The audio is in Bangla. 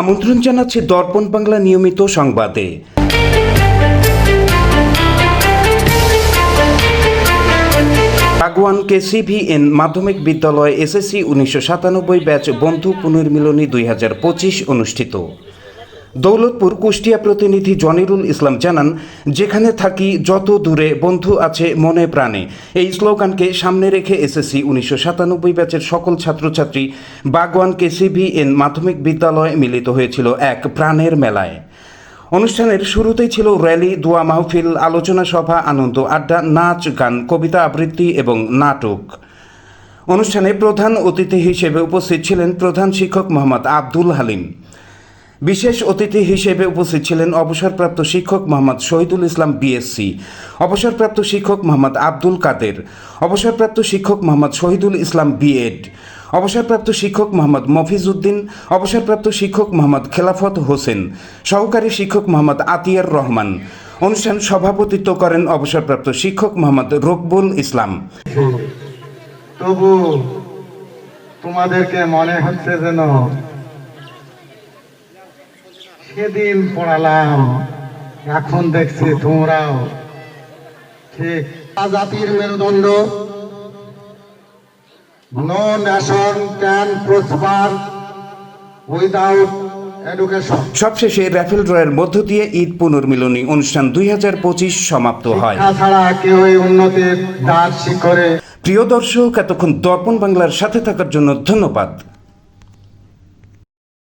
আমন্ত্রণ জানাচ্ছে দর্পণ বাংলা নিয়মিত সংবাদে। বাগওয়ান কেসিভিএন মাধ্যমিক বিদ্যালয় এসএসসি উনিশশো সাতানব্বই ব্যাচ বন্ধু পুনর্মিলনী দুই হাজার পঁচিশ অনুষ্ঠিত। দৌলতপুর কুষ্টিয়া প্রতিনিধি জনিরুল ইসলাম জানান, যেখানে থাকি, যত দূরে বন্ধু আছে মনে প্রাণে। এই স্লোগানকে সামনে রেখে এসএসসি উনিশশো সাতানব্বই ব্যাচের সকল ছাত্রছাত্রী বাগওয়ান কেসিভিএন মাধ্যমিক বিদ্যালয়ে মিলিত হয়েছিল এক প্রাণের মেলায়। অনুষ্ঠানের শুরুতেই ছিল র্যালি, দোয়া মাহফিল, আলোচনা সভা, আনন্দ আড্ডা, নাচ, গান, কবিতা আবৃত্তি এবং নাটক। অনুষ্ঠানে প্রধান অতিথি হিসেবে উপস্থিত ছিলেন প্রধান শিক্ষক মোহাম্মদ আব্দুল হালিম। বিশেষ অতিথি হিসেবে উপস্থিত ছিলেন অবসরপ্রাপ্ত শিক্ষক মোহাম্মদ শহীদুল ইসলাম বিএসসি অবসরপ্রাপ্ত শিক্ষক মোহাম্মদ আব্দুল কাদের, অবসরপ্রাপ্ত শিক্ষক মোহাম্মদ শহীদুল ইসলাম বিএড অবসরপ্রাপ্ত শিক্ষক মোহাম্মদ মফিজউদ্দিন, অবসরপ্রাপ্ত শিক্ষক মোহাম্মদ খেলাফত হোসেন, সহকারী শিক্ষক মোহাম্মদ আতিয়ার রহমান। অনুষ্ঠান সভাপতিত্ব করেন অবসরপ্রাপ্ত শিক্ষক মোহাম্মদ রকবুল ইসলাম। তবু তোমাদেরকে মনে হচ্ছে যেন সেদিন পড়ালাম এখন দেখছি তোমরাও। ঠিক। জাতির মেরুদণ্ড। No nation can prosper without education সবশেষে র্যাফেল ড্রয়ের মধ্য দিয়ে ঈদ পুনর্মিলনী অনুষ্ঠান দুই হাজার পঁচিশ সমাপ্ত হয়। ছাড়া কেউই উন্নতির দ্বার শিখরে প্রিয় দর্শক এতক্ষণ দর্পণ বাংলার সাথে থাকার জন্য ধন্যবাদ।